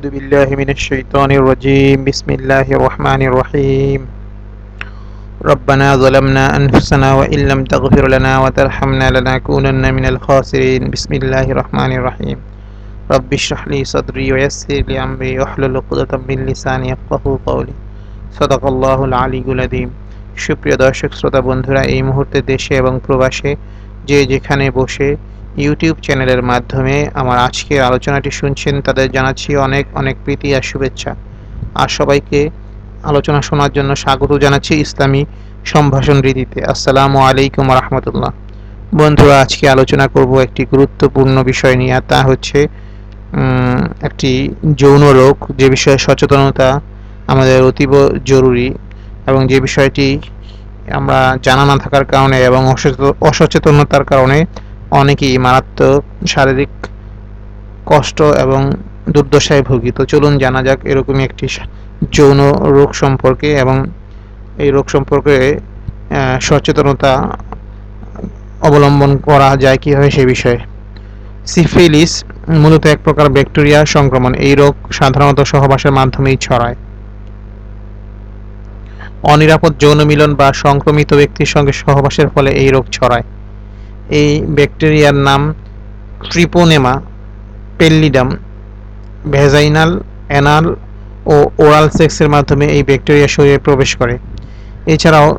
أعوذ بالله من الشيطان الرجيم بسم الله الرحمن الرحيم ربنا ظلمنا أنفسنا وإن لم تغفر لنا وترحمنا لنكونن من الخاسرين بسم الله الرحمن الرحيم رب اشرح لي صدري ويسر لي أمري واحلل عقدة من لساني يفقهوا قولي صدق الله العلي العظيم সুপ্রিয় দর্শক শ্রোতা বন্ধুরা এই মুহূর্তে দেশে এবং প্রবাসে যে যেখানে বসে ইউটিউব চ্যানেলের মাধ্যমে আমার আজকের আলোচনাটি শুনছেন, তাদের জানাচ্ছি অনেক অনেক প্রীতি আর শুভেচ্ছা। আর সবাইকে আলোচনা শোনার জন্য স্বাগত জানাচ্ছি ইসলামী সম্ভাষণ রীতিতে। আসসালামু আলাইকুম রহমতুল্লাহ। বন্ধুরা, আজকে আলোচনা করব একটি গুরুত্বপূর্ণ বিষয় নিয়ে, তা হচ্ছে একটি যৌন রোগ। যে বিষয়ে সচেতনতা আমাদের অতীব জরুরি এবং যে বিষয়টি আমরা জানা না থাকার কারণে এবং অসচেতনতার কারণে অনেকেই মারাত্মক শারীরিক কষ্ট এবং দুর্দশায় ভুগি তো চলুন জানা যাক এরকমই একটি যৌন রোগ সম্পর্কে এবং এই রোগ সম্পর্কে সচেতনতা অবলম্বন করা যায় কীভাবে সে বিষয়ে। সিফিলিস মূলত এক প্রকার ব্যাকটেরিয়া সংক্রমণ। এই রোগ সাধারণত সহবাসের মাধ্যমেই ছড়ায়। অনিরাপদ যৌন মিলন বা সংক্রমিত ব্যক্তির সঙ্গে সহবাসের ফলে এই রোগ ছড়ায়। এই ব্যাকটেরিয়ার নাম ট্রিপোনেমা পেল্লিডাম ভেজাইনাল অ্যানাল ও ওরাল সেক্সের মাধ্যমে এই ব্যাকটেরিয়া শরীরে প্রবেশ করে। এছাড়াও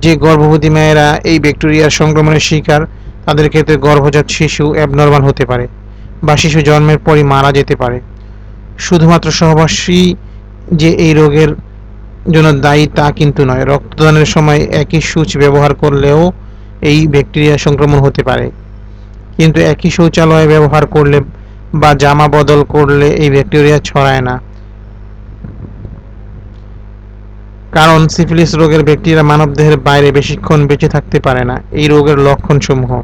যে গর্ভবতী মেয়েরা এই ব্যাকটেরিয়ার সংক্রমণের শিকার, তাদের ক্ষেত্রে গর্ভজাত শিশু অ্যাবনর্মাল হতে পারে বা শিশু জন্মের পরই মারা যেতে পারে। শুধুমাত্র সহবাসী যে এই রোগের জন্য দায়ী তা কিন্তু নয়, রক্তদানের সময় একই সূচ ব্যবহার করলেও এই ব্যাকটেরিয়া সংক্রমণ হতে পারে। কিন্তু একই শৌচালয় ব্যবহার করলে বা জামা বদল করলে এই ব্যাকটেরিয়া ছড়ায় না। কারণ সিফিলিস রোগের ব্যাকটেরিয়া মানবদেহের বাইরে বেশিক্ষণ বেঁচে থাকতে পারে না। এই রোগের লক্ষণসমূহ।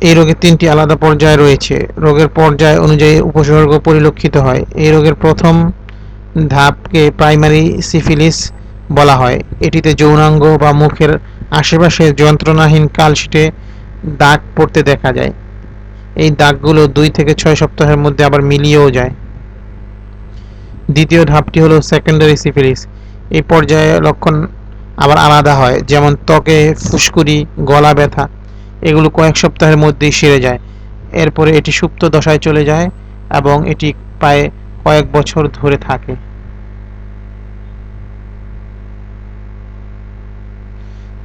এই রোগের তিনটি আলাদা পর্যায় রয়েছে। রোগের পর্যায় অনুযায়ী উপসর্গ পরিলক্ষিত হয়। এই রোগের প্রথম ধাপকে প্রাইমারি সিফিলিস বলা হয়। এটিতে যৌনাঙ্গ বা মুখের আশেপাশে যন্ত্রণাহীন কালশিটে দাগ পড়তে দেখা যায়। এই দাগগুলো দুই থেকে ছয় সপ্তাহের মধ্যে আবার মিলিয়েও যায়। দ্বিতীয় ধাপটি হলো সেকেন্ডারি সিফিলিস এই পর্যায়ে লক্ষণ আবার আলাদা হয়, যেমন ত্বকে ফুসকুড়ি, গলা ব্যথা। এগুলো কয়েক সপ্তাহের মধ্যেই সেরে যায়। এরপরে এটি সুপ্ত দশায় চলে যায় এবং এটি প্রায় কয়েক বছর ধরে থাকে।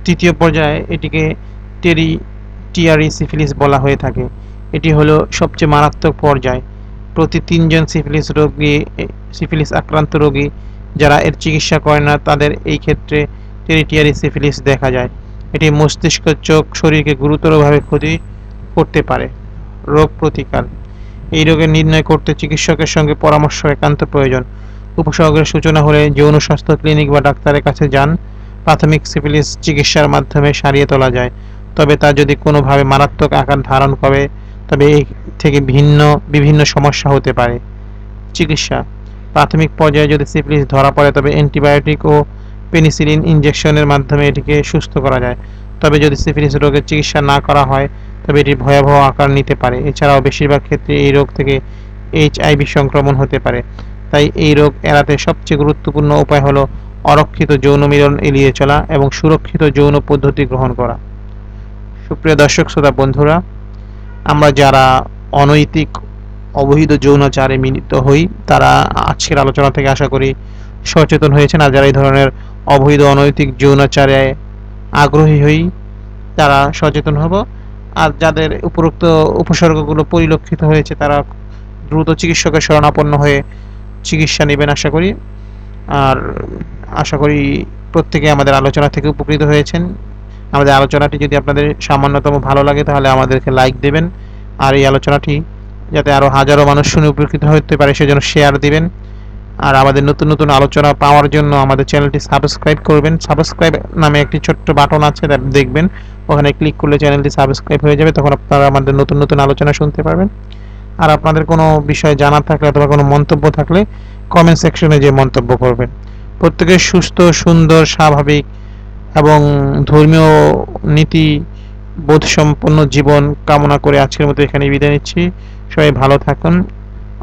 তৃতীয় পর্যায়ে এটিকে টেরি টিয়ারি সিফিলিস বলা হয়ে থাকে। এটি হলো সবচেয়ে মারাত্মক পর্যায়। প্রতি তিনজন সিফিলিস রোগী সিফিলিস আক্রান্ত রোগী যারা এর চিকিৎসা করে না, তাদের এই ক্ষেত্রে টেরিটিয়ারি সিফিলিস দেখা যায়। এটি মস্তিষ্ক, চোখ, শরীরকে গুরুতরভাবে ক্ষতি করতে পারে। রোগ প্রতিকার। এই রোগের নির্ণয় করতে চিকিৎসকের সঙ্গে পরামর্শ একান্ত প্রয়োজন। উপসর্গের সূচনা হলে যৌন স্বাস্থ্য ক্লিনিক বা ডাক্তারের কাছে যান। প্রাথমিক সিফিলিস চিকিৎসার মাধ্যমে সারিয়ে তোলা যায়। তবে তা যদি কোনোভাবে মারাত্মক আকার ধারণ করে, তবে এই থেকে ভিন্ন, বিভিন্ন সমস্যা হতে পারে। চিকিৎসা। প্রাথমিক পর্যায়ে যদি সিফিলিস ধরা পড়ে, তবে অ্যান্টিবায়োটিক ও পেনিসিলিন ইনজেকশনের মাধ্যমে এটিকে সুস্থ করা যায়। তবে যদি সিফিলিস রোগের চিকিৎসা না করা হয়, তবে এটি ভয়াবহ আকার নিতে পারে। এছাড়াও বেশিরভাগ ক্ষেত্রে এই রোগ থেকে এইচআইভি সংক্রমণ হতে পারে। তাই এই রোগ এড়াতে সবচেয়ে গুরুত্বপূর্ণ উপায় হলো অরক্ষিত যৌন মিলন এড়িয়ে চলা এবং সুরক্ষিত যৌন পদ্ধতি গ্রহণ করা। সুপ্রিয় দর্শক, শ্রোতা বন্ধুরা, আমরা যারা অনৈতিক, অবৈধ যৌনাচারে মিলিত হই, তারা আজকের আলোচনা থেকে আশা করি সচেতন হয়েছেন। আর যারা এই ধরনের অবৈধ, অনৈতিক যৌনাচারে আগ্রহী হই, তারা সচেতন হব। আর যাদের উপরোক্ত উপসর্গগুলো পরিলক্ষিত হয়েছে, তারা দ্রুত চিকিৎসকের শরণাপন্ন হয়ে চিকিৎসা নেবেন আশা করি। আর আশা করি প্রত্যেকে আমাদের আলোচনা থেকে উপকৃত হয়েছেন। আমাদের আলোচনাটি যদি আপনাদের সামান্যতম ভালো লাগে, তাহলে আমাদেরকে লাইক দেবেন। আর এই আলোচনাটি যাতে আরও হাজারো মানুষ শুনে উপকৃত হতে পারে, সেজন্য শেয়ার দিবেন। আর আমাদের নতুন নতুন আলোচনা পাওয়ার জন্য আমাদের চ্যানেলটি সাবস্ক্রাইব করবেন। সাবস্ক্রাইব নামে একটি ছোট্ট বাটন আছে দেখবেন। ওখানে ক্লিক করলে চ্যানেলটি সাবস্ক্রাইব হয়ে যাবে, তখন আপনারা আমাদের নতুন নতুন আলোচনা শুনতে পারবেন। আর আপনাদের কোনো বিষয় জানার থাকলে অথবা কোনো মন্তব্য থাকলে কমেন্ট সেকশনে যে মন্তব্য করবেন। প্রত্যেকের সুস্থ, সুন্দর, স্বাভাবিক এবং ধর্মীয় নীতি বোধ সম্পন্ন জীবন কামনা করে আজকের মতো এখানে বিদায় নিচ্ছি। সবাই ভালো থাকুন।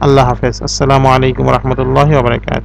আল্লাহ হাফেজ। আসসালামু আলাইকুম রহমতুল্লাহ বারকাত